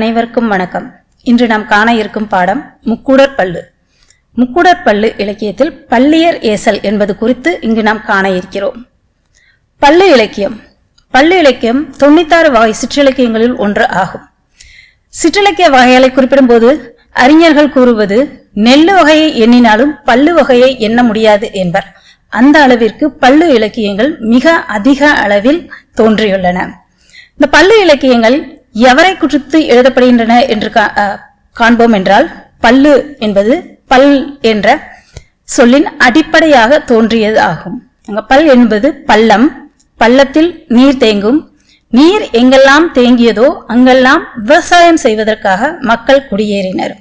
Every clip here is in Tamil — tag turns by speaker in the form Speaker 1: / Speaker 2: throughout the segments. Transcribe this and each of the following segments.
Speaker 1: அனைவருக்கும் வணக்கம். இன்று நாம் காண இருக்கும் பாடம் முக்கூடர் பல்லு. முக்கூடர் பல்லு இலக்கியத்தில் பள்ளியர் ஏசல் என்பது குறித்து இங்கு நாம் காண இருக்கிறோம். பல்லு இலக்கியம். பல்லு இலக்கியம் தொண்ணூத்தாறு வகை சிற்றிலக்கியங்களில் ஒன்று ஆகும். சிற்றிலக்கிய வகைகளை குறிப்பிடும்போது அறிஞர்கள் கூறுவது நெல்லு வகையை எண்ணினாலும் பல்லு வகையை எண்ண முடியாது என்பர். அந்த அளவிற்கு பல்லு இலக்கியங்கள் மிக அதிக அளவில் தோன்றியுள்ளன. இந்த பல்லு இலக்கியங்கள் எவரை குறித்து எழுதப்படுகின்றன என்று கா- காண்போம் என்றால் பல்லு என்பது பல் என்ற சொல்லின் அடிப்படையாக தோன்றியது ஆகும். அங்க பல் என்பது பள்ளம். பள்ளத்தில் நீர் தேங்கும். நீர் எங்கெல்லாம் தேங்கியதோ அங்கெல்லாம் விவசாயம் செய்வதற்காக மக்கள் குடியேறினர்.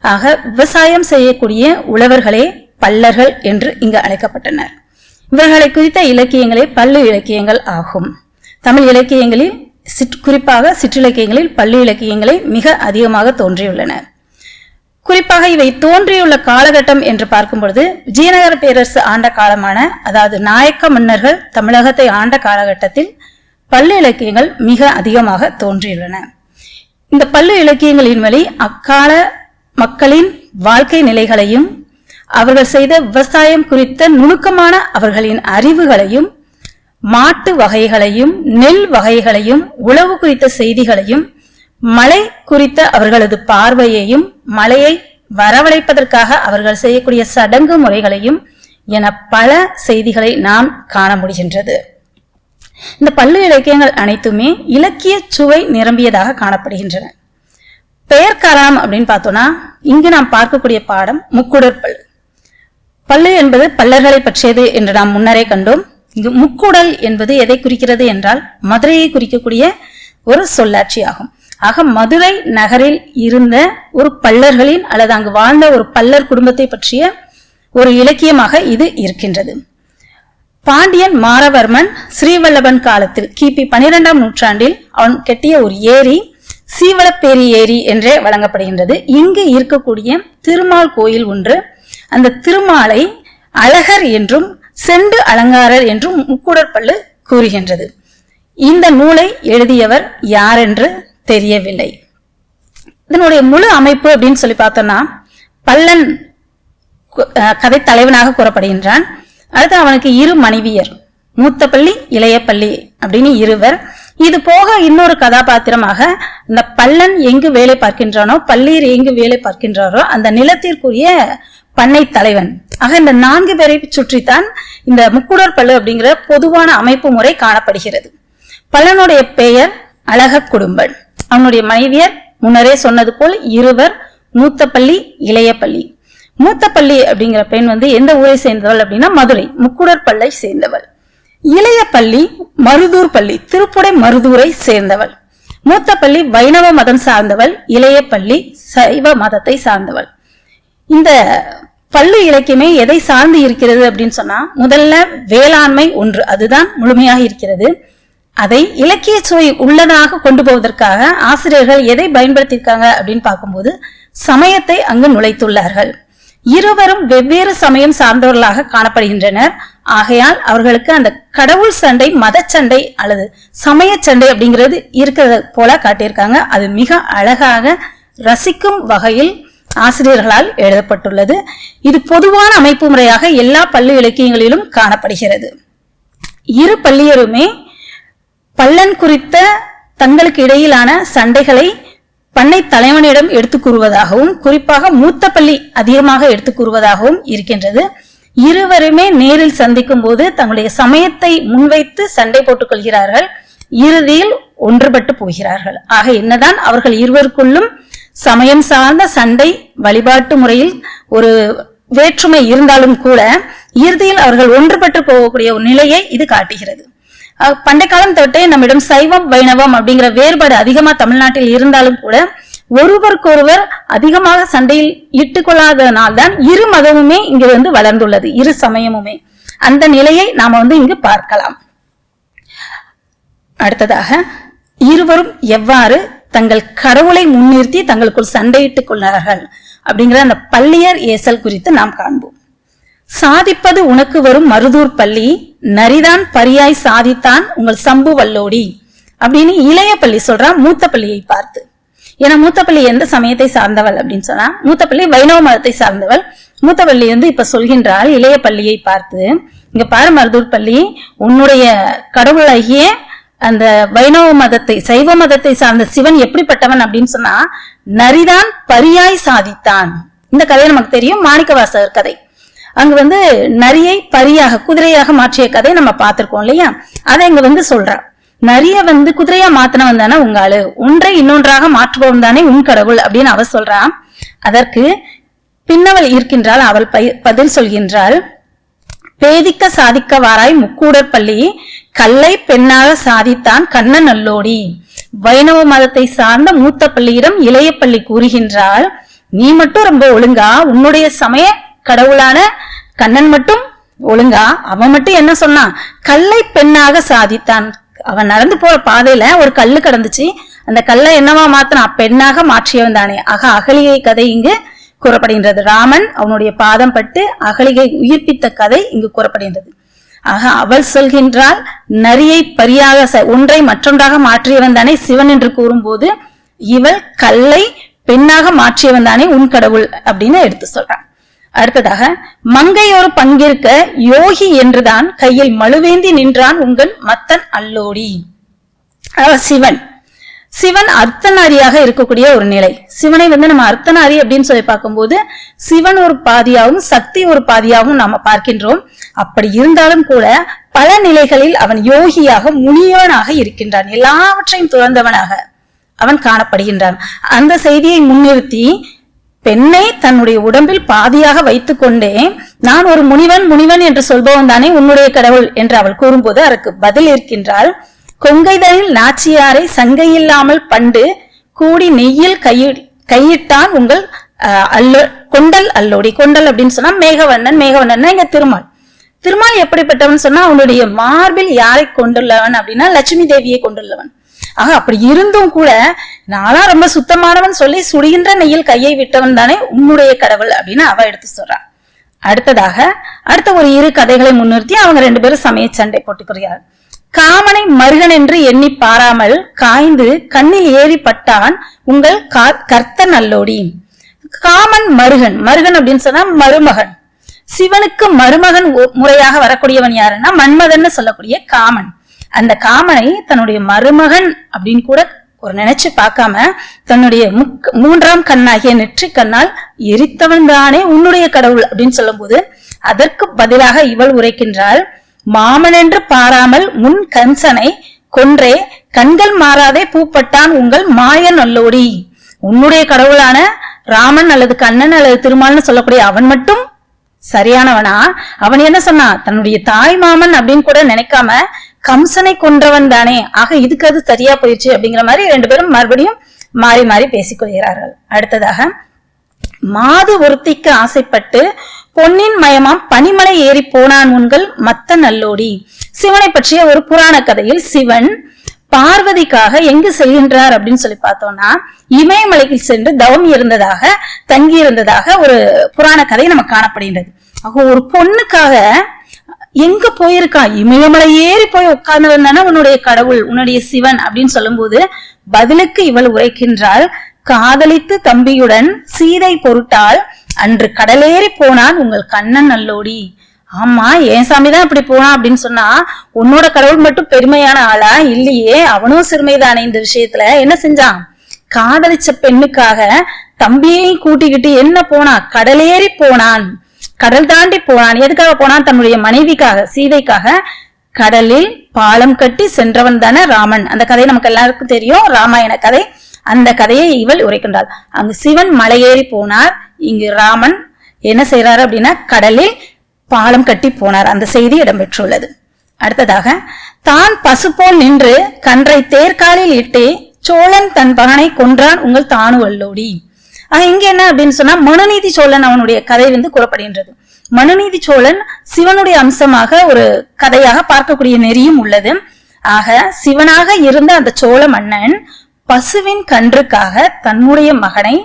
Speaker 1: ஆக விவசாயம் செய்யக்கூடிய உழவர்களே பல்லர்கள் என்று இங்கு அழைக்கப்பட்டனர். இவர்களை குறித்த இலக்கியங்களே பல்லு இலக்கியங்கள் ஆகும். தமிழ் இலக்கியங்களில் சிற்- குறிப்பாக சிற்றிலக்கியங்களில் பள்ளி இலக்கியங்களை மிக அதிகமாக தோன்றியுள்ளன. குறிப்பாக இவை தோன்றியுள்ள காலகட்டம் என்று பார்க்கும் பொழுது விஜயநகர பேரரசு ஆண்ட காலமான அதாவது நாயக்க மன்னர்கள் தமிழகத்தை ஆண்ட காலகட்டத்தில் பள்ளி இலக்கியங்கள் மிக அதிகமாக தோன்றியுள்ளன. இந்த பள்ளி இலக்கியங்களின் வழி அக்கால மக்களின் வாழ்க்கை நிலைகளையும் அவர்கள் செய்த விவசாயம் குறித்த நுணுக்கமான அவர்களின் அறிவுகளையும் மாட்டு வகைகளையும் நெல் வகைகளையும் உழவு குறித்த செய்திகளையும் மலை குறித்த அவர்களது பார்வையையும் மலையை வரவழைப்பதற்காக அவர்கள் செய்யக்கூடிய சடங்கு முறைகளையும் என பல செய்திகளை நாம் காண முடிகின்றது. இந்த பல்லு இலக்கியங்கள் அனைத்துமே இலக்கிய சுவை நிரம்பியதாக காணப்படுகின்றன. பெயர் காரணம் அப்படின்னு பார்த்தோம்னா இங்கு நாம் பார்க்கக்கூடிய பாடம் முக்குடற்பல். பல்லு என்பது பல்லர்களை பற்றியது என்று நாம் முன்னரே கண்டோம். இங்கு முக்குடல் என்பது எதை குறிக்கிறது என்றால் மதுரையை குறிக்கக்கூடிய ஒரு சொல்லாட்சி ஆகும். ஆக மதுரை நகரில் இருந்த ஒரு பல்லர்களின் அல்லது அங்கு வாழ்ந்த ஒரு பல்லர் குடும்பத்தை பற்றிய ஒரு இலக்கியமாக இது இருக்கின்றது. பாண்டியன் மாரவர்மன் ஸ்ரீவல்லபன் காலத்தில் கிபி பனிரெண்டாம் நூற்றாண்டில் அவன் கட்டிய ஒரு ஏரி சீவலப்பேரி ஏரி என்றே வழங்கப்படுகின்றது. இங்கு இருக்கக்கூடிய திருமால் கோயில் ஒன்று. அந்த திருமாலை அழகர் என்றும் செண்டு அலங்காரர் என்றும் முக்குடற்பள்ளு கூறுகின்றது. இந்த நூலை எழுதியவர் யார் என்று தெரியவில்லை. இதனுடைய முழு அமைப்பு அப்படின்னு சொல்லி பார்த்தோம்னா பல்லன் கதை தலைவனாக கூறப்படுகின்றான். அடுத்து அவனுக்கு இரு மனைவியர் மூத்த பள்ளி இளைய பள்ளி அப்படின்னு இருவர். இது போக இன்னொரு கதாபாத்திரமாக இந்த பல்லன் எங்கு வேலை பார்க்கின்றானோ பள்ளியர் எங்கு வேலை பார்க்கின்றாரோ அந்த நிலத்திற்குரிய பண்ணை தலைவன். ஆக இந்த நான்கு பேரை சுற்றித்தான் இந்த முக்குடர் பல்லு அப்படிங்கிற பொதுவான அமைப்பு முறை காணப்படுகிறது. பல்லனுடைய பெயர் அழக குடும்பன் அவனுடைய மனைவியர் முன்னரே சொன்னது போல் இருவர் மூத்த பள்ளி இளைய பள்ளி மூத்த பள்ளி அப்படிங்கிற பெண் வந்து எந்த ஊரை சேர்ந்தவள் அப்படின்னா மதுரை முக்குடர் பல்லை சேர்ந்தவள். இளைய பள்ளி மருதூர் பள்ளி திருப்புடை மருதூரை சேர்ந்தவள். மூத்த பள்ளி வைணவ மதம் சார்ந்தவள் இளைய பள்ளி சைவ மதத்தை சார்ந்தவள். இந்த பள்ளு இலக்கியமே எதை சார்ந்து இருக்கிறது அப்படின்னு சொன்னா முதல்ல வேளாண்மை ஒன்று அதுதான் முழுமையாக இருக்கிறது. அதை இலக்கிய சுவை உள்ளதாக கொண்டு போவதற்காக ஆசிரியர்கள் எதை பயன்படுத்தியிருக்காங்க அப்படின்னு பார்க்கும்போது சமயத்தை அங்கு நுழைத்துள்ளார்கள். இருவரும் வெவ்வேறு சமயம் சார்ந்தவர்களாக காணப்படுகின்றனர். ஆகையால் அவர்களுக்கு அந்த கடவுள் சண்டை மதச்சண்டை அல்லது சமய சண்டை அப்படிங்கிறது இருக்கிறது போல காட்டியிருக்காங்க. அது மிக அழகாக ரசிக்கும் வகையில் ஆசிரியர்களால் எழுதப்பட்டுள்ளது. இது பொதுவான அமைப்பு முறையாக எல்லா பள்ளி இலக்கியங்களிலும் காணப்படுகிறது. இரு பள்ளியருமே பல்லன் குறித்த தங்களுக்கு இடையிலான சண்டைகளை பண்ணை தலைவனிடம் எடுத்துக் கூறுவதாகவும் குறிப்பாக மூத்த பள்ளி அதிகமாக எடுத்துக் கூறுவதாகவும் இருக்கின்றது. இருவருமே நேரில் சந்திக்கும் போது தங்களுடைய சமயத்தை முன்வைத்து சண்டை போட்டுக் கொள்கிறார்கள். இறுதியில் ஒன்றுபட்டு போகிறார்கள். ஆக என்னதான் அவர்கள் இருவருக்குள்ளும் சமயம் சார்ந்த சண்டை வழிபாட்டு முறையில் ஒரு வேற்றுமை இருந்தாலும் கூட இறுதியில் அவர்கள் ஒன்றுபட்டு போகக்கூடிய ஒரு நிலையை இது காட்டுகிறது. பண்டை காலம் தொட்டே நம்மிடம் சைவம் வைணவம் அப்படிங்கிற வேறுபாடு அதிகமா தமிழ்நாட்டில் இருந்தாலும் கூட ஒருவருக்கொருவர் அதிகமாக சண்டையில் இட்டுக் கொள்ளாததனால்தான் இரு மதமுமே இங்கு வந்து வளர்ந்துள்ளது இரு சமயமுமே. அந்த நிலையை நாம வந்து இங்கு பார்க்கலாம். அடுத்ததாக இருவரும் எவ்வாறு தங்கள் கடவுளை முன்னிறுத்தி தங்களுக்குள் சண்டையிட்டுக் கொள்ளார்கள் அப்படிங்கிற அந்த பள்ளியர் ஏசல் குறித்து நாம் காண்போம். சாதிப்பது உனக்கு வரும் மருதூர் பள்ளி நரிதான் பரியாய் சாதித்தான் உங்கள் சம்பு வல்லோடி அப்படின்னு இளைய பள்ளி சொல்றான் மூத்த பள்ளியை பார்த்து. ஏன்னா மூத்தப்பள்ளி எந்த சமயத்தை சார்ந்தவள் அப்படின்னு சொன்னா மூத்தப்பள்ளி வைணவ மதத்தை சார்ந்தவள். மூத்தப்பள்ளி வந்து இப்ப சொல்கின்றாள் இளைய பள்ளியை பார்த்து இங்க பாரு மருதூர் பள்ளி உன்னுடைய கடவுளாகிய அந்த வைணவ மதத்தை சைவ மதத்தை சார்ந்த சிவன் எப்படிப்பட்டவன் அப்படின்னு சொன்னா நரிதான் பரியாய் சாதித்தான். இந்த கதை நமக்கு தெரியும் மாணிக்கவாசகர் கதை. அங்க வந்து நரியை பரியாக குதிரையாக மாற்றிய கதை நம்ம பார்த்திருக்கோம் இல்லையா? அதை இங்க வந்து சொல்றா நரிய வந்து குதிரையா மாத்தினவன் தானே உங்க ஆளு. ஒன்றை இன்னொன்றாக மாற்றுபவன் தானே உன் கடவுள் அப்படின்னு அவ சொல்றான் அதற்கு பின்னவள் இருக்கின்றால் அவள் பதில் சொல்கின்றாள். பேதிக்க சாதிக்க வாராய் முக்கூடர் பள்ளி கல்லை பெண்ணாக சாதித்தான் கண்ணன் நல்லோடி. வைணவ மதத்தை சார்ந்த மூத்த பள்ளியிடம் இளைய பள்ளி கூறுகின்றாள் நீ மட்டும் ரொம்ப ஒழுங்கா உன்னுடைய சமய கடவுளான கண்ணன் மட்டும் ஒழுங்கா? அவன் மட்டும் என்ன சொன்னான்? கல்லை பெண்ணாக சாதித்தான். அவன் நடந்து போற பாதையில ஒரு கல்லு கடந்துச்சு. அந்த கல்லை என்னவா மாத்தினான்? பெண்ணாக மாற்றியவன் தானே. ஆக அகலிகை கதை இங்கு கூறப்படுகின்றது. ராமன் அவனுடைய பாதம் பட்டு அகலிகை உயிர்ப்பித்த கதை இங்கு கூறப்படுகின்றது. ஆக அவள் சொல்கின்றாள் நரியை பரியாக ச- ஒன்றை மற்றொன்றாக மாற்றியவன் தானே சிவன் என்று கூறும்போது இவள் கல்லை பெண்ணாக மாற்றியவன் தானே உன் கடவுள் அப்படின்னு எடுத்து சொல்றான். அடுத்ததாக மங்கையோர் பங்கிருக்க யோகி என்றுதான் கையில் மழுவேந்தி நின்றான் உங்கள் மத்தன் அல்லோடி. அவ சிவன். சிவன் அர்த்தநாரியாக இருக்கக்கூடிய ஒரு நிலை. சிவனை வந்து நம்ம அர்த்தநாரி அப்படின்னு சொல்லி பார்க்கும்போது சிவன் ஒரு பாதியாகவும் சக்தி ஒரு பாதியாகவும் நாம பார்க்கின்றோம். அப்படி இருந்தாலும் கூட பல நிலைகளில் அவன் யோகியாக முனியவனாக இருக்கின்றான். எல்லாவற்றையும் துறந்தவனாக அவன் காணப்படுகின்றான். அந்த செய்தியை முன்னிறுத்தி பெண்ணை தன்னுடைய உடம்பில் பாதியாக வைத்துக்கொண்டே நான் ஒரு முனிவன் முனிவன் என்று சொல்பவன் தானே உன்னுடைய கடவுள் என்று அவள் கூறும்போது அதற்கு பதில் இருக்கின்றாள் கொங்கைதனில் நாச்சியாரை சங்கையில்லாமல் பண்டு கூடி நெய்யில் கையில் கையிட்டான் உங்கள் அல்லோ கொண்டல் அல்லோடி. கொண்டல் அப்படின்னு சொன்னா மேகவண்ணன் மேகவண்ணன் இங்க திருமால். திருமால் எப்படிப்பட்டவன் சொன்னா அவனுடைய மார்பில் யாரை கொண்டுள்ளவன் அப்படின்னா லட்சுமி தேவியை கொண்டுள்ளவன். ஆக அப்படி இருந்தும் கூட நானா ரொம்ப சுத்தமானவன் சொல்லி சுடுகின்ற நெய்யில் கையை விட்டவன் தானே உன்னுடைய கடவுள் அப்படின்னு அவ எடுத்து சொல்றா. அடுத்ததாக அடுத்த ஒரு இரு கதைகளை முன்னிறுத்தி அவங்க ரெண்டு பேரும் சமய சண்டை போட்டுக்கிறார்கள் காமனை மருகன் என்று எண்ணி பாராமல் காய்ந்து கண்ணில் ஏறி பட்டான் உங்கள் கா- கர்த்த நல்லோடி. காமன் மருகன். மருகன் அப்படின்னு சொன்னா மருமகன். சிவனுக்கு மருமகன் முறையாக வரக்கூடியவன் யாருன்னா மன்மதன்னு சொல்லக்கூடிய காமன். அந்த காமனை தன்னுடைய மருமகன் அப்படின்னு கூட ஒரு நினைச்சு பார்க்காம தன்னுடைய முக் மூன்றாம் கண்ணாகிய நெற்றி கண்ணால் எரித்தவன் தானே உன்னுடைய கடவுள் அப்படின்னு சொல்லும்போது அதற்கு பதிலாக இவள் உரைக்கின்றாள் மாமனென்று பாராமல் முன் கம்சனை கொன்றே கண்கள் மாறாதே பூப்பட்டான் உங்கள் மாய நல்லோடி. உன்னுடைய கடவுளான ராமன் அல்லது கண்ணன் அல்லது திருமால்னு சொல்லக்கூடிய அவன் மட்டும் சரியானவனா? அவன் என்ன சொன்னான் தன்னுடைய தாய் மாமன் அப்படின்னு கூட நினைக்காம கம்சனை கொன்றவன் தானே. ஆக இதுக்கு அது சரியா போயிடுச்சு அப்படிங்கிற மாதிரி ரெண்டு பேரும் மறுபடியும் மாறி மாறி பேசிக்கொள்கிறார்கள். அடுத்ததாக மாது ஒருத்திக்கு ஆசைப்பட்டு பொன்னின் மயமாம் பனிமலை ஏறி போனான் உண்கள் மத்த நல்லோடி. சிவனை பற்றிய ஒரு புராண கதையில் சிவன் பார்வதிக்காக எங்கு செல்கின்றார் அப்படின்னு சொல்லி பார்த்தோம்னா இமயமலைக்கு சென்று தவம் இருந்ததாக தங்கி இருந்ததாக ஒரு புராண கதை நமக்கு காணப்படுகின்றது. ஆக ஒரு பொண்ணுக்காக எங்க போயிருக்கான்? இமயமலை ஏறி போய் உட்கார்ந்து உன்னுடைய கடவுள் உன்னுடைய சிவன் அப்படின்னு சொல்லும்போது பதிலுக்கு இவள் உரைக்கின்றாள் காதலித்து தம்பியுடன் சீதை பொருட்டால் அன்று கடலேறி போனான் உங்கள் கண்ணன் நல்லோடி. ஆமா என் சாமி தான் இப்படி போனான் அப்படின்னு சொன்னா உன்னோட கடவுள் மட்டும் பெருமையான ஆளா? இல்லையே அவனும் சிறுமைதானே இந்த விஷயத்துல. என்ன செஞ்சான்? காதலிச்ச பெண்ணுக்காக தம்பியையும் கூட்டிக்கிட்டு என்ன போனான் கடலேறி போனான். கடல் தாண்டி போனான். எதுக்காக போனான்? தன்னுடைய மனைவிக்காக சீதைக்காக. கடலில் பாலம் கட்டி சென்றவன் தானே ராமன். அந்த கதை நமக்கு எல்லாருக்கும் தெரியும். ராமாயண கதை. அந்த கதையை இவள் உரைக்கின்றாள். அங்கு சிவன் மலையேறி போனார். இங்கு ராமன் என்ன செய்கிறார் அப்படின்னா கடலில் பாலம் கட்டி போனார். அந்த செய்தி இடம்பெற்றுள்ளது. அடுத்ததாக தான் பசு நின்று கன்றை தேர்காலில் இட்டு சோழன் தன் பகனை கொன்றான் உங்கள் தானு வல்லோடி. ஆக இங்க என்ன அப்படின்னு சொன்னா மனுநீதி சோழன் அவனுடைய கதை வந்து கூறப்படுகின்றது. மனுநீதி சோழன் சிவனுடைய அம்சமாக ஒரு கதையாக பார்க்கக்கூடிய நெறியும் உள்ளது. ஆக சிவனாக இருந்த அந்த சோழ மன்னன் பசுவின் கன்றுக்காக தன்னுடைய மகனை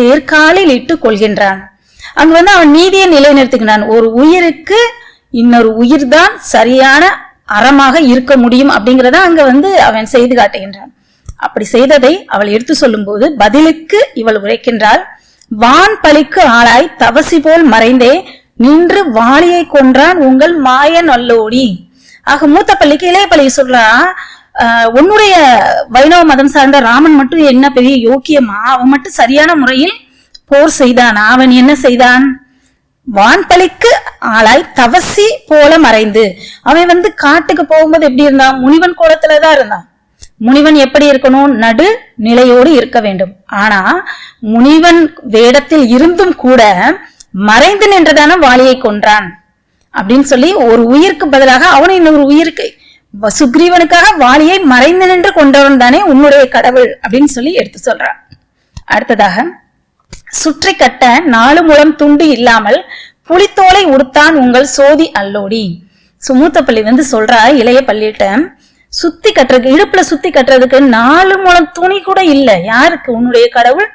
Speaker 1: தேர்காலில் இட்டு கொள்கின்றான். அங்க வந்து அவன் நீதியை நிலைநிறுத்துகிறான் ஒரு உயிருக்கு இன்னொரு உயிர் தான் சரியான அறமாக இருக்க முடியும் அப்படிங்கறத அங்க வந்து அவன் செய்து காட்டுகின்றான். அப்படி செய்ததை அவள் எடுத்து சொல்லும்போது பதிலுக்கு இவள் உரைக்கின்றாள் வான் பலிக்கு ஆளாய் தவசி போல் மறைந்தே நின்று வாளியை கொன்றான் உங்கள் மாயன் அல்லோடி. ஆக மூத்த பள்ளிக்கு இளைய பள்ளி சொல்றான் உன்னுடைய வைணவ மதம் சார்ந்த ராமன் மட்டும் என்ன பெரிய யோக்கியமா? அவன் மட்டும் சரியான முறையில் போர் செய்தான். அவன் என்ன செய்தான்? வான்பலிக்கு ஆளாய் தவசி போல மறைந்து. அவன் வந்து காட்டுக்கு போகும்போது எப்படி இருந்தான்? முனிவன் கோலத்துலதான் இருந்தான். முனிவன் எப்படி இருக்கணும்? நடு நிலையோடு இருக்க வேண்டும். ஆனா முனிவன் வேடத்தில் இருந்தும் கூட மறைந்து நின்றதான வாளியை கொன்றான். அப்படின்னு சொல்லி ஒரு உயிருக்கு பதிலாக அவன் இன்னொரு உயிருக்கு சுக்ரீவனுக்காக வாளியை மறைந்து நின்று கொண்டவன் தானே உன்னுடைய கடவுள் அப்படின்னு சொல்லி எடுத்து சொல்றான். அடுத்ததாக சுற்றி கட்ட நாலு முழம் துண்டு இல்லாமல் புலித்தோலை உடுத்தான் உங்கள் சோதி அல்லோடி. சுமூத்த பள்ளி வந்து சொல்றா இளைய பள்ளியிட்ட சுத்தி கட்டுறதுக்கு இடுப்புல சுத்தி கட்டுறதுக்கு நாலு முழம் துணி கூட இல்ல. யாருக்கு? உன்னுடைய கடவுள்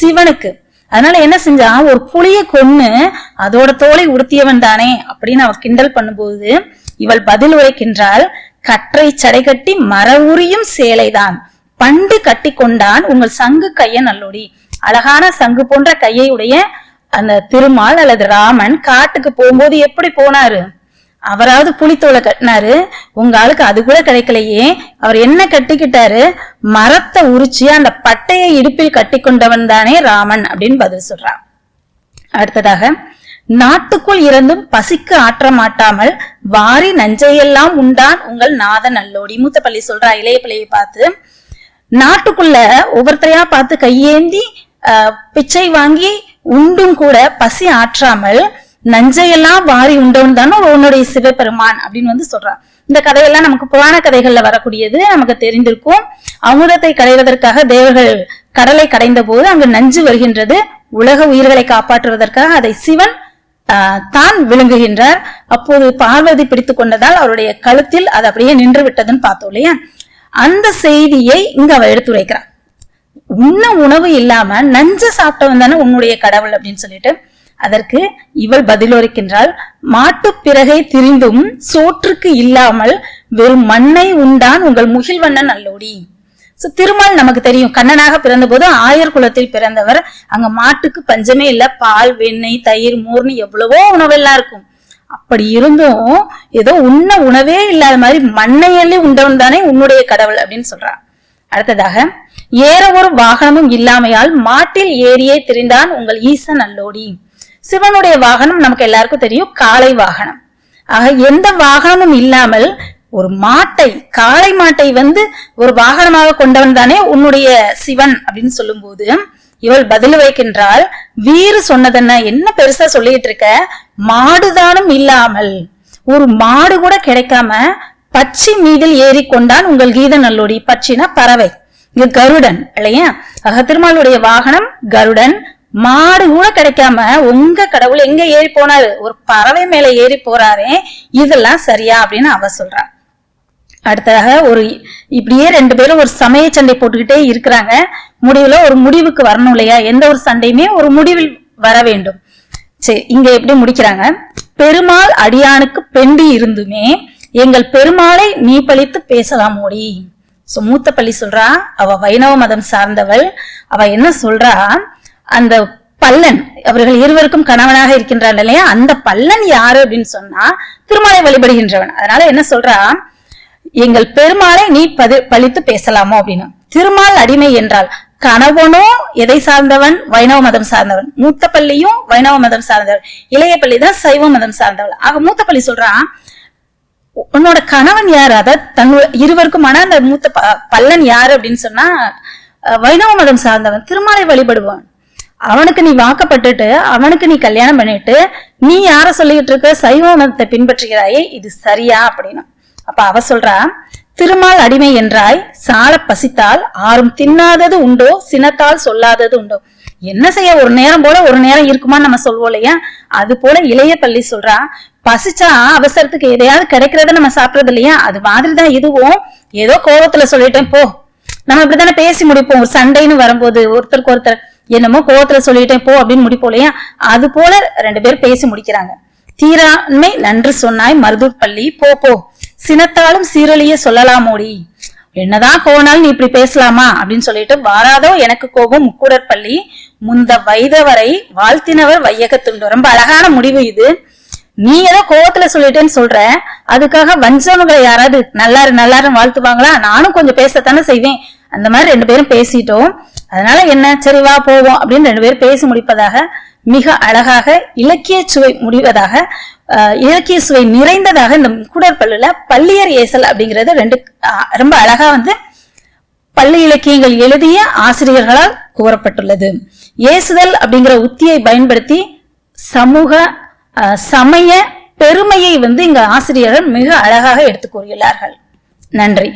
Speaker 1: சிவனுக்கு. அதனால என்ன செஞ்சா ஒரு புலியை கொன்னு அதோட தோலை உடுத்தியவன் தானே அப்படின்னு அவர் கிண்டல் பண்ணும்போது இவள் பதில் உரைக்கின்றாள். கற்றை சடை கட்டி மர உரியும் சேலைதான். பண்டு கட்டி கொண்டான் உங்கள் சங்கு கைய நல்லொடி அழகான சங்கு போன்ற கையை உடைய அந்த திருமால் அல்லது ராமன் காட்டுக்கு போகும்போது எப்படி போனாரு? அவராவது புலித்தோலை கட்டினாரு. உங்க ஆளுக்கு அது கூட கிடைக்கலையே. அவர் என்ன கட்டிக்கிட்டாரு? மரத்தை உரிச்சு அந்த பட்டையை இடுப்பில் கட்டி கொண்டவன் தானே ராமன் அப்படின்னு பதில் சொல்றான். அடுத்ததாக நாட்டுக்குள் இருந்தும் பசிக்கு ஆற்ற மாட்டாமல் வாரி நஞ்சையெல்லாம் உண்டான் உங்கள் நாதன் அல்லோடி மூத்த பள்ளி சொல்றா இளைய பிள்ளையை பார்த்து. நாட்டுக்குள்ள ஒவ்வொருத்தரையா பார்த்து கையேந்தி பிச்சை வாங்கி உண்டும் கூட பசி ஆற்றாமல் நஞ்சையெல்லாம் வாரி உண்டவன் தானே உன்னுடைய சிவபெருமான் அப்படின்னு வந்து சொல்றான் இந்த கதையெல்லாம் நமக்கு புராண கதைகள்ல வரக்கூடியது நமக்கு தெரிந்திருக்கும். அமுதத்தை கடைவதற்காக தேவர்கள் கடலை கடைந்த போது அங்கு நஞ்சு வருகின்றது. உலக உயிர்களை காப்பாற்றுவதற்காக அதை சிவன் தான் விழுங்குகின்றார் அப்போது பார்வதி பிடித்துக் கொண்டதால் அவருடைய கழுத்தில் அது அப்படியே நின்று விட்டதுன்னு பார்த்தோம் இல்லையா? அந்த செய்தியை இங்க அவ எடுத்துரைக்கிறார். உண்ண உணவு இல்லாம நஞ்ச சாப்பிட்டவன் தானே உன்னுடைய கடவுள் அப்படின்னு சொல்லிட்டு அதற்கு இவள் பதிலொருக்கின்றாள் மாட்டுப் பிறகை திரிந்தும் சோற்றுக்கு இல்லாமல் வெறும் மண்ணை உண்டான் உங்கள் முகில்வண்ணன் அல்லோடி சோ திருமால் நமக்கு தெரியும். கண்ணனாக பிறந்தபோது ஆயர் குலத்தில் பிறந்தவர். அங்க மாட்டுக்கு பஞ்சமே இல்ல. பால் வெண்ணெய் தயிர் மோர்னு எவ்வளவோ உணவெல்லாம் இருக்கும். அப்படி இருந்தும் ஏதோ உண்ண உணவே இல்லாத மாதிரி மண்ணையள்ளி உண்டவன் தானே உன்னுடைய கடவுள் அப்படின்னு சொல்றான். அடுத்ததாக ஏற ஒரு வாகனமும் இல்லாமையால் மாட்டில் ஏறியே திரிந்தான் உங்கள் ஈசன் அல்லோடி. சிவனுடைய வாகனம் நமக்கு எல்லாருக்கும் தெரியும். காலை வாகனம். ஆக எந்த வாகனமும் இல்லாமல் ஒரு மாட்டை காளை மாட்டை வந்து ஒரு வாகனமாக கொண்டவன் தானே உன்னுடைய சிவன் அப்படின்னு சொல்லும் போது இவள் பதில் வைக்கின்றாள் வீறு சொன்னதென்ன? என்ன பெருசா சொல்லிட்டு இருக்க மாடுதானும் இல்லாமல். ஒரு மாடு கூட கிடைக்காம பச்சை மீதில் ஏறி கொண்டான் உங்கள் கீத நல்லோடி பச்சினா பறவை. இங்க கருடன் இல்லையா? ஆக திருமாலுடைய வாகனம் கருடன். மாடு கூட கிடைக்காம உங்க கடவுள் எங்க ஏறி போனாரு ஒரு பறவை மேல ஏறி போறாரே இதெல்லாம் சரியா அப்படின்னு அவ சொல்றா. அடுத்ததாக ஒரு இப்படியே ரெண்டு பேரும் ஒரு சமய சண்டை போட்டுக்கிட்டே இருக்கிறாங்க. முடிவுல ஒரு முடிவுக்கு வரணும் இல்லையா? எந்த ஒரு சண்டையுமே ஒரு முடிவில் வர வேண்டும். சரி இங்க எப்படி முடிக்கிறாங்க? பெருமாள் அடியானுக்கு பெண்டி இருந்துமே எங்கள் பெருமாளை நீ பழித்து பேசலாம் மோடி. சோ மூத்த பள்ளி சொல்றா அவ வைணவ மதம் சார்ந்தவள். அவ என்ன சொல்றா? அந்த பல்லன் அவர்கள் இருவருக்கும் கணவனாக இருக்கின்றான் இல்லையா? அந்த பல்லன் யாரு அப்படின்னு சொன்னா திருமாலை வழிபடுகின்றவன். அதனால என்ன சொல்றா? எங்கள் பெருமாளை நீ பதி பழித்து பேசலாமோ அப்படின்னு. திருமால் அடிமை என்றால் கணவனோ எதை சார்ந்தவன்? வைணவ மதம் சார்ந்தவன். மூத்த பள்ளியும் வைணவ மதம் சார்ந்தவன் இளைய பள்ளி தான் சைவ மதம் சார்ந்தவள். ஆக மூத்த பள்ளி சொல்றான் உன்னோட கணவன் யார்? அத தன்னோட இருவருக்குமான அந்த மூத்த ப- பல்லன் யாரு அப்படின்னு சொன்னா வைணவ மதம் சார்ந்தவன். திருமாலை வழிபடுவான். அவனுக்கு நீ வாக்கப்பட்டுட்டு அவனுக்கு நீ கல்யாணம் பண்ணிட்டு நீ யார சொல்லிட்டு இருக்க? சைவ மதத்தை பின்பற்றுகிறாயே இது சரியா அப்படின்னு. அப்ப அவ சொல்றா திருமால் அடிமை என்றாய் சால பசித்தால் ஆறும் தின்னாதது உண்டோ சினத்தால் சொல்லாதது உண்டோ? என்ன செய்ய ஒரு நேரம் போல ஒரு நேரம் இருக்குமான்னு நம்ம சொல்வோம் இல்லையா? அது போல இளைய பள்ளி சொல்றா பசிச்சா அவசரத்துக்கு எதையாவது கிடைக்கிறத நம்ம சாப்பிடுறது இல்லையா? அது மாதிரிதான் இதுவும். ஏதோ கோவத்துல சொல்லிட்டேன் போ. நம்ம இப்படித்தானே பேசி முடிப்போம். ஒரு சண்டைன்னு வரும்போது ஒருத்தருக்கு ஒருத்தர் என்னமோ கோவத்துல சொல்லிட்டேன் போ அப்படின்னு முடிப்போம் இல்லையா? அது போல ரெண்டு பேரும் பேசி முடிக்கிறாங்க. தீராண்மை நன்று சொன்னாய் மருதூர் பள்ளி போ போ. சினத்தாலும் சீரழிய சொல்லலாமோடி. என்னதான் போனாலும் நீ இப்படி பேசலாமா? அப்படின்னு சொல்லிட்டு வாராதோ எனக்கு கோபம் முக்கூடற்பள்ளி. முந்த வைதவரை வாழ்த்தினவர் வையகத்துண்டு. ரொம்ப அழகான முடிவு இது. நீ ஏதோ கோவத்துல சொல்லிட்டேன்னு சொல்ற. அதுக்காக வஞ்சவங்களை யாராவது நல்லாரு நல்லாரு வாழ்த்துவாங்களா? நானும் கொஞ்சம் பேசத்தானே செய்வேன். அந்த மாதிரி ரெண்டு பேரும் பேசிட்டோம். அதனால என்ன? சரி வா போவோம் அப்படின்னு ரெண்டு பேரும் பேசி முடிப்பதாக மிக அழகாக இலக்கிய சுவை முடிவதாக இலக்கிய சுவை நிறைந்ததாக இந்த கூடற்பல்லுல பள்ளியர் ஏசல் அப்படிங்கிறது ரெண்டு அஹ், ரொம்ப அழகா வந்து பள்ளி இலக்கியங்கள் எழுதிய ஆசிரியர்களால் கூறப்பட்டுள்ளது. ஏசுதல் அப்படிங்கிற உத்தியை பயன்படுத்தி சமூக சமய பெருமையை வந்து இங்க ஆசிரியர்கள் மிக அழகாக எடுத்து கூறியுள்ளார்கள். நன்றி.